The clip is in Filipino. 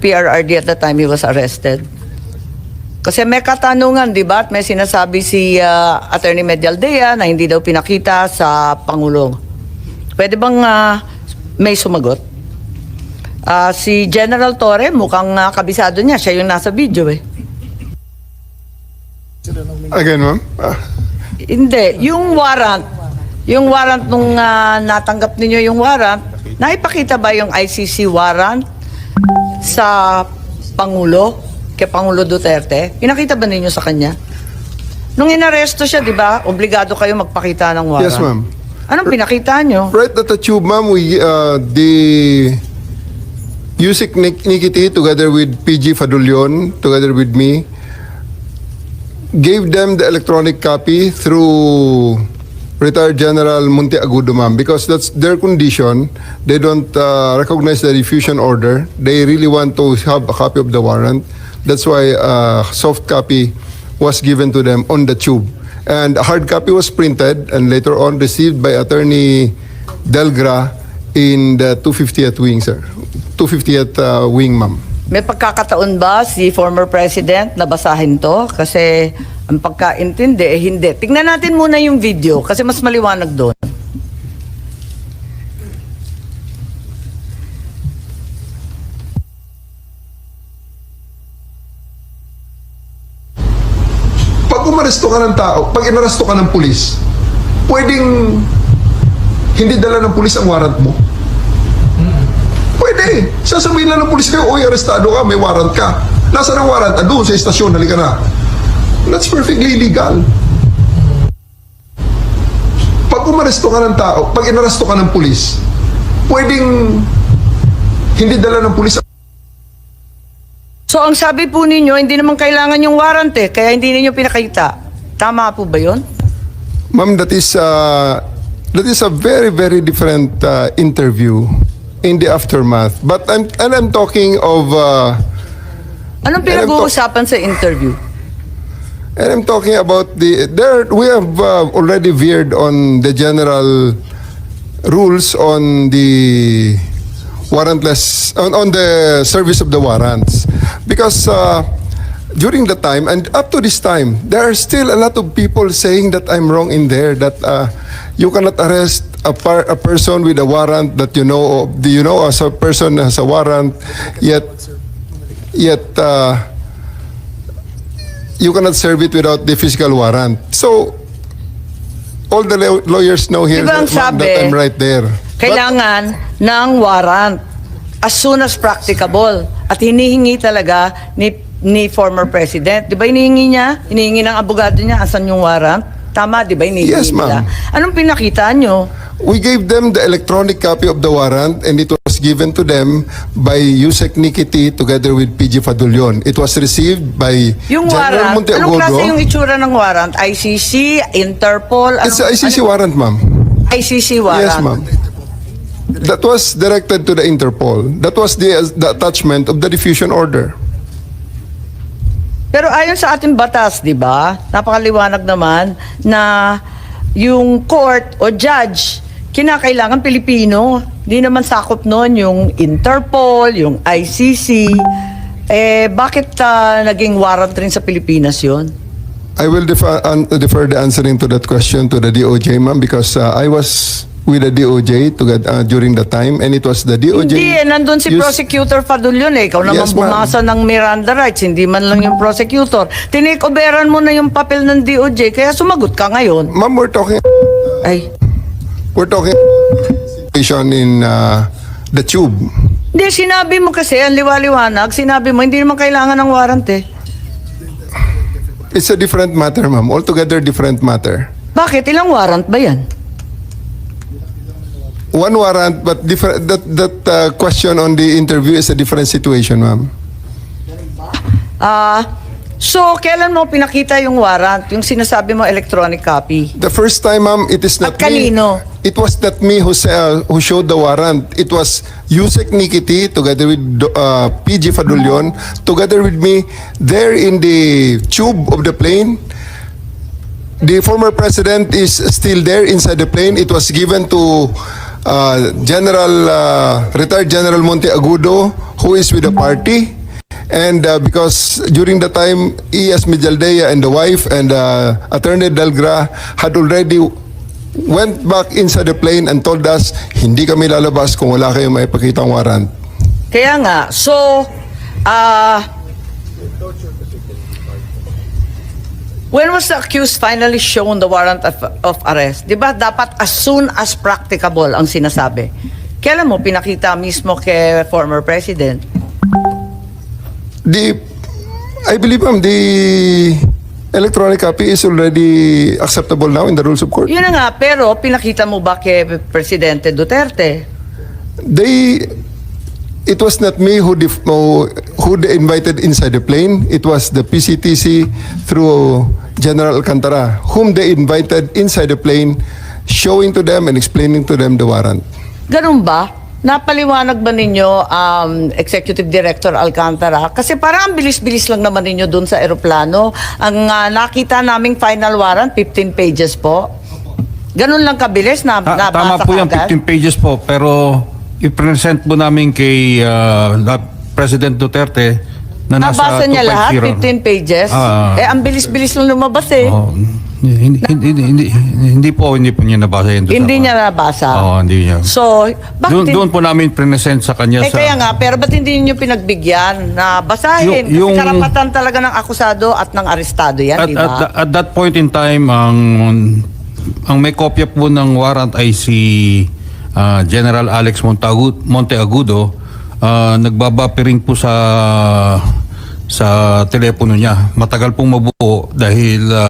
PRRD at the time he was arrested? Kasi may katanungan, di ba? At may sinasabi si ah, Attorney Medialdea na hindi daw pinakita sa Pangulo. Pwede bang ah, may sumagot? Ah, si General Torre, mukhang ah, kabisado niya. Siya yung nasa video eh. Again, ma'am? Ah, Hindi, yung warrant, yung warrant nung ah, natanggap ninyo yung warrant, naipakita ba yung ICC warrant sa Pangulo, kay Pangulo Duterte? Pinakita ba ninyo sa kanya? Nung inaresto siya, di ba, obligado kayo magpakita ng warrant. Yes, ma'am. Anong pinakita nyo? right at the tube, ma'am, we, uh, the Yusik Nik- Nikiti, together with PG Fadulyon, together with me, gave them the electronic copy through retired General Munti Agudo, ma'am, because that's their condition. They don't uh, recognize the diffusion order. They really want to have a copy of the warrant. That's why uh, soft copy was given to them on the tube. And a hard copy was printed and later on received by Attorney Delgra in the 250th wing, sir. 250th uh, wing, ma'am. May pagkakataon ba si former president na basahin to? Kasi ang pagkaintindi, eh hindi. Tingnan natin muna yung video kasi mas maliwanag doon. Pag umaresto ka ng tao, pag inaresto ka ng pulis, pwedeng hindi dala ng pulis ang warrant mo? Pwede. Sasabihin lang ng pulis kayo, uy, arestado ka, may warrant ka. Nasaan ang warrant? Ah, doon sa estasyon, halika na. That's perfectly legal. Pag umaresto ka ng tao, pag inaresto ka ng pulis, pwedeng hindi dala ng pulis So ang sabi po ninyo, hindi naman kailangan yung warrant eh, kaya hindi ninyo pinakita. Tama po ba yun? Ma'am, that is uh, that is a very very different uh, interview in the aftermath. But I'm and I'm talking of uh, Anong pinag-uusapan sa interview? and I'm talking about the there we have uh, already veered on the general rules on the warrantless on, on the service of the warrants because uh, during the time and up to this time there are still a lot of people saying that I'm wrong in there that uh, you cannot arrest a, par- a person with a warrant that you know of, do you know as a person has a warrant yet yet uh, you cannot serve it without the physical warrant so all the law- lawyers know here Diba that, ma'am, that sabi, I'm right there But- Kailangan ng warrant as soon as practicable. At hinihingi talaga ni, ni former president. Di ba hinihingi niya? Hinihingi ng abogado niya, asan yung warrant? Tama, di ba? Hinihingi Yes, ma'am. Anong pinakita nyo? We gave them the electronic copy of the warrant and it was given to them by Yusek Nikiti together with PG Fadulyon. It was received by Yung General warrant, anong klase yung itsura ng warrant? ICC, Interpol? It's anong- a ICC ano- warrant, ma'am. ICC warrant. Yes, ma'am. That was directed to the Interpol. That was the, the attachment of the diffusion order. Pero ayon sa ating batas, 'di ba? Napakaliwanag naman na yung court o judge kinakailangan Pilipino. Di naman sakop noon yung Interpol, yung ICC. Eh bakit ah, naging warrant rin sa Pilipinas 'yon? I will defer, an, defer the answering to that question to the DOJ, ma'am, because uh, I was with the DOJ to get, uh, during the time and it was the DOJ. Hindi eh, nandun si used- Prosecutor Fadulyon eh. Ikaw naman Yes, bumasa ng Miranda rights, hindi man lang yung prosecutor. Tinikoberan mo na yung papel ng DOJ, kaya sumagot ka ngayon. Ma'am, we're talking Ay, we're talking situation in uh, the tube. Hindi, sinabi mo kasi, ang liwaliwanag, sinabi mo, hindi naman kailangan ng warrant eh. It's a different matter, ma'am. Altogether different matter. Bakit? Ilang warrant ba yan? One warrant, but different. That that uh, question on the interview is a different situation, ma'am. Ah, so, kailan mo pinakita yung warrant? Yung sinasabi mo electronic copy? The first time, ma'am, it is not At kanino? me. It was not me who sa- who showed the warrant. It was Yusek Nikiti together with uh, PG Fadulyon together with me there in the tube of the plane. The former president is still there inside the plane. It was given to uh, General, uh, retired General Monte Agudo, who is with the party. And uh, because during the time, E.S. Mijaldea and the wife and uh, Attorney Delgra had already went back inside the plane and told us, hindi kami lalabas kung wala kayong may pakitang warrant. Kaya nga, so, ah, when was the accused finally shown the warrant of, of arrest? Di ba dapat as soon as practicable ang sinasabi? Kailan mo pinakita mismo kay former president? The, I believe, ma'am, the electronic copy is already acceptable now in the rules of court. Yun na nga, pero pinakita mo ba kay Presidente Duterte? They, it was not me who, def, who who they invited inside the plane. It was the PCTC through General Alcantara, whom they invited inside the plane, showing to them and explaining to them the warrant. Ganun ba? Napaliwanag ba ninyo, um, Executive Director Alcantara? Kasi parang ang bilis-bilis lang naman ninyo dun sa eroplano. Ang ah, nakita naming final warrant, 15 pages po. Ganun lang kabilis na Ta- nabasa tama po yung kaagad? 15 pages po, pero i-present po namin kay uh, President Duterte na nasa Nabasa niya lahat, 15 250. pages? Ah. eh, ang bilis-bilis lang lumabas eh. Oh, hindi, hindi, hindi, hindi, hindi po, hindi po niya nabasa yun. doon Hindi sa- niya nabasa. Oo, hindi niya. So, bakit Doon, doon po namin present sa kanya Eh sa... kaya nga, pero ba't hindi niyo pinagbigyan na basahin? Yung- yung- Kasi karapatan talaga ng akusado at ng arestado yan, at, di ba? at, at that point in time, ang ang may kopya po ng warrant ay si ah, General Alex Montagu, Monteagudo. Ah, nagbabapiring po sa sa telepono niya. Matagal pong mabuo dahil ah,